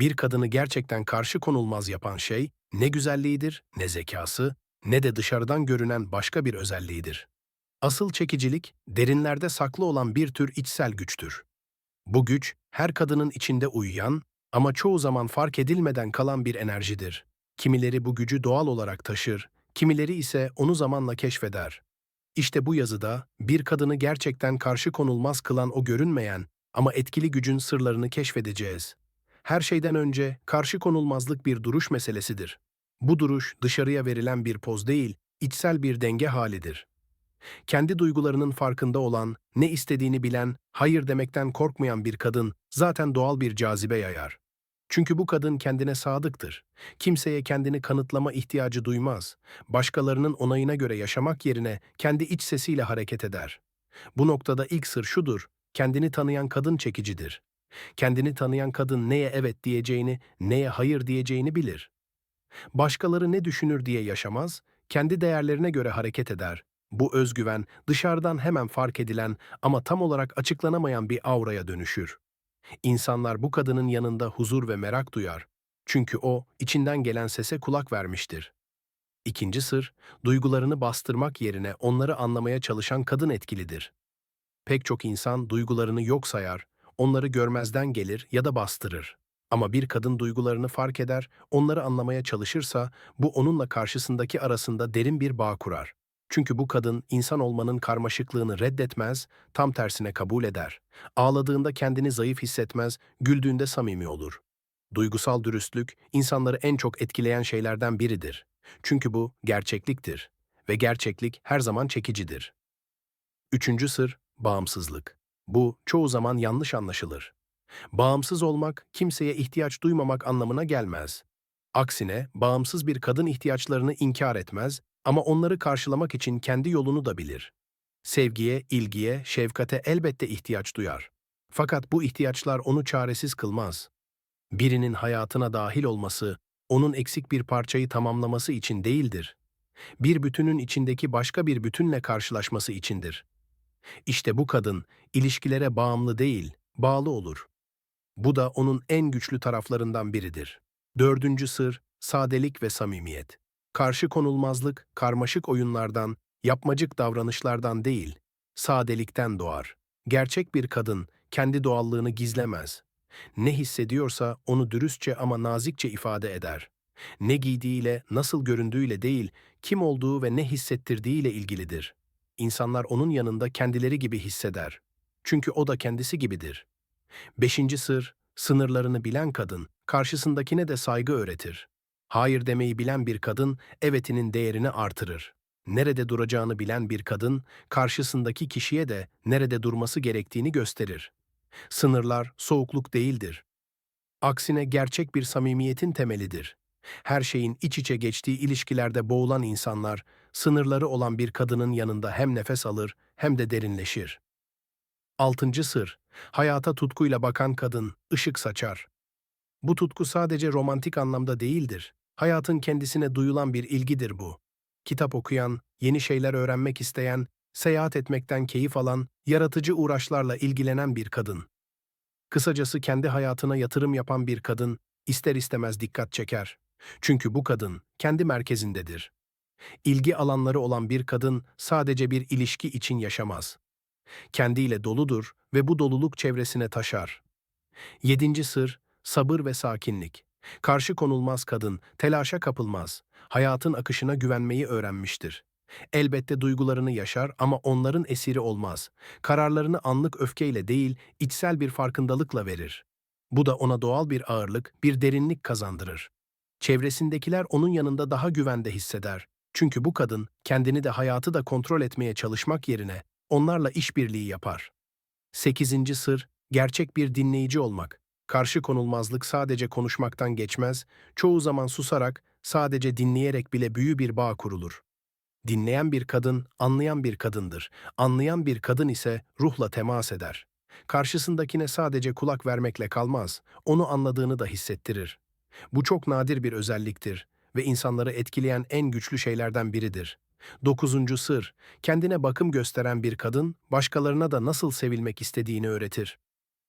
Bir kadını gerçekten karşı konulmaz yapan şey ne güzelliğidir, ne zekası, ne de dışarıdan görünen başka bir özelliğidir. Asıl çekicilik, derinlerde saklı olan bir tür içsel güçtür. Bu güç, her kadının içinde uyuyan ama çoğu zaman fark edilmeden kalan bir enerjidir. Kimileri bu gücü doğal olarak taşır, kimileri ise onu zamanla keşfeder. İşte bu yazıda bir kadını gerçekten karşı konulmaz kılan o görünmeyen ama etkili gücün sırlarını keşfedeceğiz. Her şeyden önce karşı konulmazlık bir duruş meselesidir. Bu duruş dışarıya verilen bir poz değil, içsel bir denge halidir. Kendi duygularının farkında olan, ne istediğini bilen, hayır demekten korkmayan bir kadın zaten doğal bir cazibe yayar. Çünkü bu kadın kendine sadıktır. Kimseye kendini kanıtlama ihtiyacı duymaz. Başkalarının onayına göre yaşamak yerine kendi iç sesiyle hareket eder. Bu noktada ilk sır şudur, kendini tanıyan kadın çekicidir. Kendini tanıyan kadın neye evet diyeceğini, neye hayır diyeceğini bilir. Başkaları ne düşünür diye yaşamaz, kendi değerlerine göre hareket eder. Bu özgüven dışarıdan hemen fark edilen ama tam olarak açıklanamayan bir auraya dönüşür. İnsanlar bu kadının yanında huzur ve merak duyar. Çünkü o, içinden gelen sese kulak vermiştir. İkinci sır, duygularını bastırmak yerine onları anlamaya çalışan kadın etkilidir. Pek çok insan duygularını yok sayar, onları görmezden gelir ya da bastırır. Ama bir kadın duygularını fark eder, onları anlamaya çalışırsa bu onunla karşısındaki arasında derin bir bağ kurar. Çünkü bu kadın insan olmanın karmaşıklığını reddetmez, tam tersine kabul eder. Ağladığında kendini zayıf hissetmez, güldüğünde samimi olur. Duygusal dürüstlük insanları en çok etkileyen şeylerden biridir. Çünkü bu gerçekliktir ve gerçeklik her zaman çekicidir. Üçüncü sır, bağımsızlık. Bu çoğu zaman yanlış anlaşılır. Bağımsız olmak, kimseye ihtiyaç duymamak anlamına gelmez. Aksine, bağımsız bir kadın ihtiyaçlarını inkar etmez ama onları karşılamak için kendi yolunu da bilir. Sevgiye, ilgiye, şefkate elbette ihtiyaç duyar. Fakat bu ihtiyaçlar onu çaresiz kılmaz. Birinin hayatına dahil olması, onun eksik bir parçayı tamamlaması için değildir. Bir bütünün içindeki başka bir bütünle karşılaşması içindir. İşte bu kadın, ilişkilere bağımlı değil, bağlı olur. Bu da onun en güçlü taraflarından biridir. Dördüncü sır, sadelik ve samimiyet. Karşı konulmazlık, karmaşık oyunlardan, yapmacık davranışlardan değil, sadelikten doğar. Gerçek bir kadın kendi doğallığını gizlemez. Ne hissediyorsa onu dürüstçe ama nazikçe ifade eder. Ne giydiğiyle, nasıl göründüğüyle değil, kim olduğu ve ne hissettirdiğiyle ilgilidir. İnsanlar onun yanında kendileri gibi hisseder. Çünkü o da kendisi gibidir. Beşinci sır, sınırlarını bilen kadın, karşısındakine de saygı öğretir. Hayır demeyi bilen bir kadın, evetinin değerini artırır. Nerede duracağını bilen bir kadın, karşısındaki kişiye de nerede durması gerektiğini gösterir. Sınırlar soğukluk değildir. Aksine gerçek bir samimiyetin temelidir. Her şeyin iç içe geçtiği ilişkilerde boğulan insanlar, sınırları olan bir kadının yanında hem nefes alır hem de derinleşir. Altıncı sır, hayata tutkuyla bakan kadın, ışık saçar. Bu tutku sadece romantik anlamda değildir. Hayatın kendisine duyulan bir ilgidir bu. Kitap okuyan, yeni şeyler öğrenmek isteyen, seyahat etmekten keyif alan, yaratıcı uğraşlarla ilgilenen bir kadın. Kısacası kendi hayatına yatırım yapan bir kadın, ister istemez dikkat çeker. Çünkü bu kadın kendi merkezindedir. İlgi alanları olan bir kadın sadece bir ilişki için yaşamaz. Kendiyle doludur ve bu doluluk çevresine taşar. Yedinci sır, sabır ve sakinlik. Karşı konulmaz kadın, telaşa kapılmaz. Hayatın akışına güvenmeyi öğrenmiştir. Elbette duygularını yaşar ama onların esiri olmaz. Kararlarını anlık öfkeyle değil, içsel bir farkındalıkla verir. Bu da ona doğal bir ağırlık, bir derinlik kazandırır. Çevresindekiler onun yanında daha güvende hisseder. Çünkü bu kadın kendini de hayatı da kontrol etmeye çalışmak yerine onlarla işbirliği yapar. Sekizinci sır, gerçek bir dinleyici olmak. Karşı konulmazlık sadece konuşmaktan geçmez, çoğu zaman susarak, sadece dinleyerek bile büyü bir bağ kurulur. Dinleyen bir kadın, anlayan bir kadındır. Anlayan bir kadın ise ruhla temas eder. Karşısındakine sadece kulak vermekle kalmaz, onu anladığını da hissettirir. Bu çok nadir bir özelliktir ve insanları etkileyen en güçlü şeylerden biridir. Dokuzuncu sır, kendine bakım gösteren bir kadın, başkalarına da nasıl sevilmek istediğini öğretir.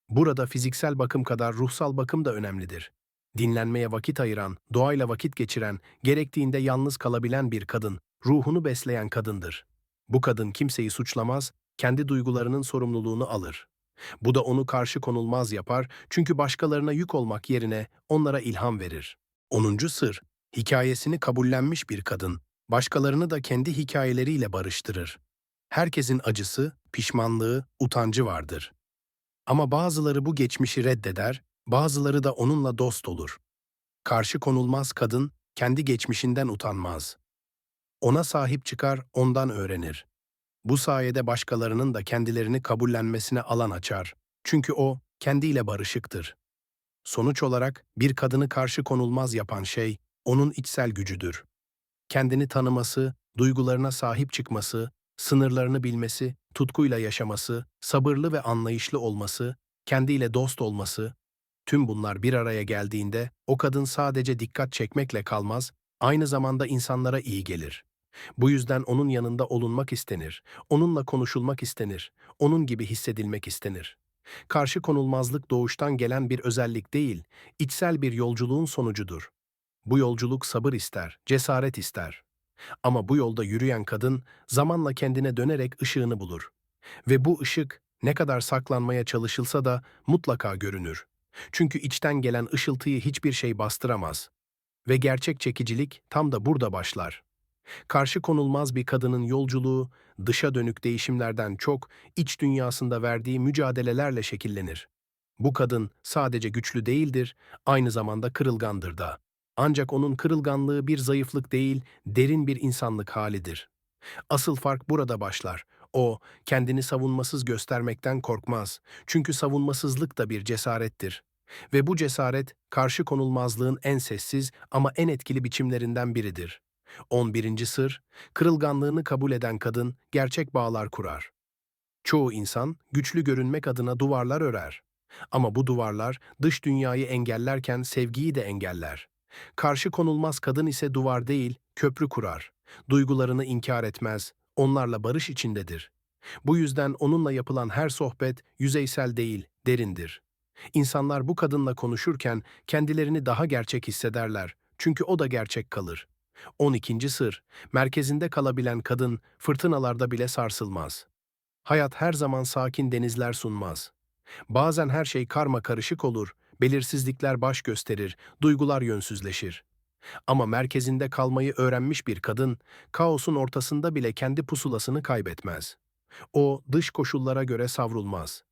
Burada fiziksel bakım kadar ruhsal bakım da önemlidir. dinlenmeye vakit ayıran, doğayla vakit geçiren, gerektiğinde yalnız kalabilen bir kadın, ruhunu besleyen kadındır. Bu kadın kimseyi suçlamaz, kendi duygularının sorumluluğunu alır. Bu da onu karşı konulmaz yapar çünkü başkalarına yük olmak yerine onlara ilham verir. 10. sır, hikayesini kabullenmiş bir kadın, başkalarını da kendi hikayeleriyle barıştırır. Herkesin acısı, pişmanlığı, utancı vardır. Ama bazıları bu geçmişi reddeder, bazıları da onunla dost olur. Karşı konulmaz kadın, kendi geçmişinden utanmaz. Ona sahip çıkar, ondan öğrenir. Bu sayede başkalarının da kendilerini kabullenmesine alan açar. Çünkü o, kendiyle barışıktır. Sonuç olarak bir kadını karşı konulmaz yapan şey, onun içsel gücüdür. Kendini tanıması, duygularına sahip çıkması, sınırlarını bilmesi, tutkuyla yaşaması, sabırlı ve anlayışlı olması, kendiyle dost olması, tüm bunlar bir araya geldiğinde o kadın sadece dikkat çekmekle kalmaz, aynı zamanda insanlara iyi gelir. Bu yüzden onun yanında olunmak istenir, onunla konuşulmak istenir, onun gibi hissedilmek istenir. Karşı konulmazlık doğuştan gelen bir özellik değil, içsel bir yolculuğun sonucudur. Bu yolculuk sabır ister, cesaret ister. Ama bu yolda yürüyen kadın zamanla kendine dönerek ışığını bulur. Ve bu ışık ne kadar saklanmaya çalışılsa da mutlaka görünür. Çünkü içten gelen ışıltıyı hiçbir şey bastıramaz. Ve gerçek çekicilik tam da burada başlar. Karşı konulmaz bir kadının yolculuğu dışa dönük değişimlerden çok iç dünyasında verdiği mücadelelerle şekillenir. Bu kadın sadece güçlü değildir, aynı zamanda kırılgandır da. Ancak onun kırılganlığı bir zayıflık değil, derin bir insanlık halidir. Asıl fark burada başlar. O, kendini savunmasız göstermekten korkmaz. Çünkü savunmasızlık da bir cesarettir. Ve bu cesaret, karşı konulmazlığın en sessiz ama en etkili biçimlerinden biridir. 11. sır, kırılganlığını kabul eden kadın gerçek bağlar kurar. Çoğu insan güçlü görünmek adına duvarlar örer. Ama bu duvarlar dış dünyayı engellerken sevgiyi de engeller. Karşı konulmaz kadın ise duvar değil, köprü kurar. Duygularını inkar etmez, onlarla barış içindedir. Bu yüzden onunla yapılan her sohbet yüzeysel değil, derindir. İnsanlar bu kadınla konuşurken kendilerini daha gerçek hissederler. Çünkü o da gerçek kalır. 12. sır, merkezinde kalabilen kadın fırtınalarda bile sarsılmaz. Hayat her zaman sakin denizler sunmaz. Bazen her şey karma karışık olur, belirsizlikler baş gösterir, duygular yönsüzleşir. Ama merkezinde kalmayı öğrenmiş bir kadın, kaosun ortasında bile kendi pusulasını kaybetmez. O, dış koşullara göre savrulmaz.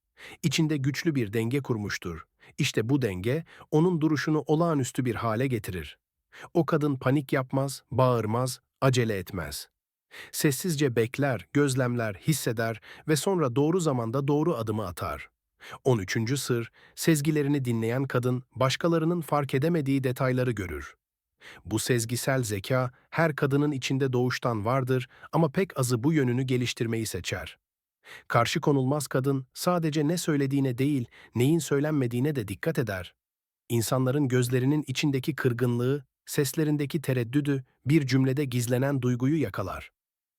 İçinde güçlü bir denge kurmuştur. İşte bu denge, onun duruşunu olağanüstü bir hale getirir. O kadın panik yapmaz, bağırmaz, acele etmez. Sessizce bekler, gözlemler, hisseder ve sonra doğru zamanda doğru adımı atar. 13. sır, sezgilerini dinleyen kadın başkalarının fark edemediği detayları görür. Bu sezgisel zeka her kadının içinde doğuştan vardır ama pek azı bu yönünü geliştirmeyi seçer. Karşı konulmaz kadın sadece ne söylediğine değil, neyin söylenmediğine de dikkat eder. İnsanların gözlerinin içindeki kırgınlığı, seslerindeki tereddüdü, bir cümlede gizlenen duyguyu yakalar.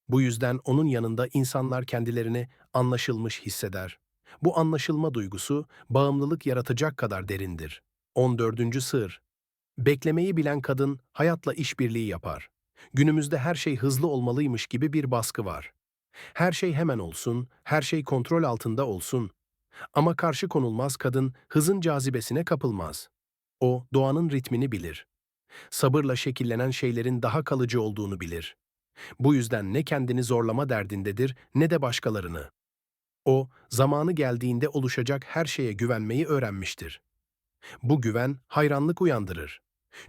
Bu yüzden onun yanında insanlar kendilerini anlaşılmış hisseder. Bu anlaşılma duygusu bağımlılık yaratacak kadar derindir. 14. sır. Beklemeyi bilen kadın hayatla işbirliği yapar. Günümüzde her şey hızlı olmalıymış gibi bir baskı var. Her şey hemen olsun, her şey kontrol altında olsun. Ama karşı konulmaz kadın hızın cazibesine kapılmaz. O doğanın ritmini bilir. Sabırla şekillenen şeylerin daha kalıcı olduğunu bilir. Bu yüzden ne kendini zorlama derdindedir ne de başkalarını. O, zamanı geldiğinde oluşacak her şeye güvenmeyi öğrenmiştir. Bu güven hayranlık uyandırır.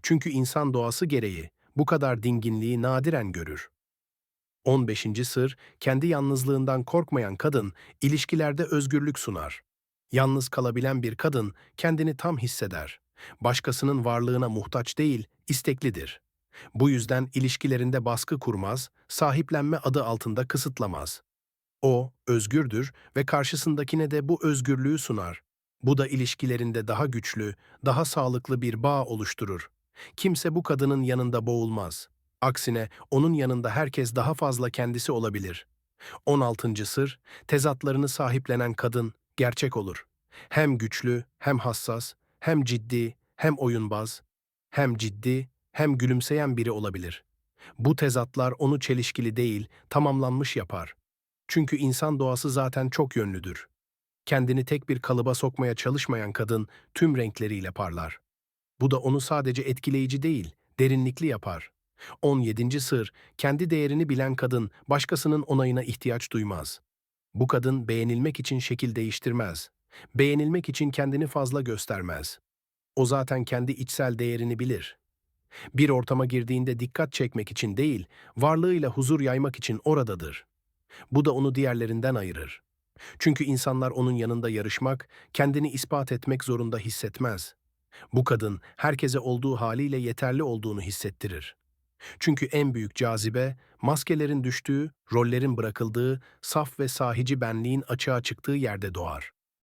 Çünkü insan doğası gereği bu kadar dinginliği nadiren görür. 15. sır, kendi yalnızlığından korkmayan kadın, ilişkilerde özgürlük sunar. Yalnız kalabilen bir kadın kendini tam hisseder. Başkasının varlığına muhtaç değil, isteklidir. Bu yüzden ilişkilerinde baskı kurmaz, sahiplenme adı altında kısıtlamaz. O, özgürdür ve karşısındakine de bu özgürlüğü sunar. Bu da ilişkilerinde daha güçlü, daha sağlıklı bir bağ oluşturur. Kimse bu kadının yanında boğulmaz. Aksine onun yanında herkes daha fazla kendisi olabilir. 16. sır, tezatlarını sahiplenen kadın gerçek olur. Hem güçlü, hem hassas, hem ciddi, hem oyunbaz, hem ciddi, hem gülümseyen biri olabilir. Bu tezatlar onu çelişkili değil, tamamlanmış yapar. Çünkü insan doğası zaten çok yönlüdür. Kendini tek bir kalıba sokmaya çalışmayan kadın tüm renkleriyle parlar. Bu da onu sadece etkileyici değil, derinlikli yapar. 17. sır, kendi değerini bilen kadın başkasının onayına ihtiyaç duymaz. Bu kadın beğenilmek için şekil değiştirmez. Beğenilmek için kendini fazla göstermez. O zaten kendi içsel değerini bilir. Bir ortama girdiğinde dikkat çekmek için değil, varlığıyla huzur yaymak için oradadır. Bu da onu diğerlerinden ayırır. Çünkü insanlar onun yanında yarışmak, kendini ispat etmek zorunda hissetmez. Bu kadın herkese olduğu haliyle yeterli olduğunu hissettirir. Çünkü en büyük cazibe, maskelerin düştüğü, rollerin bırakıldığı, saf ve sahici benliğin açığa çıktığı yerde doğar.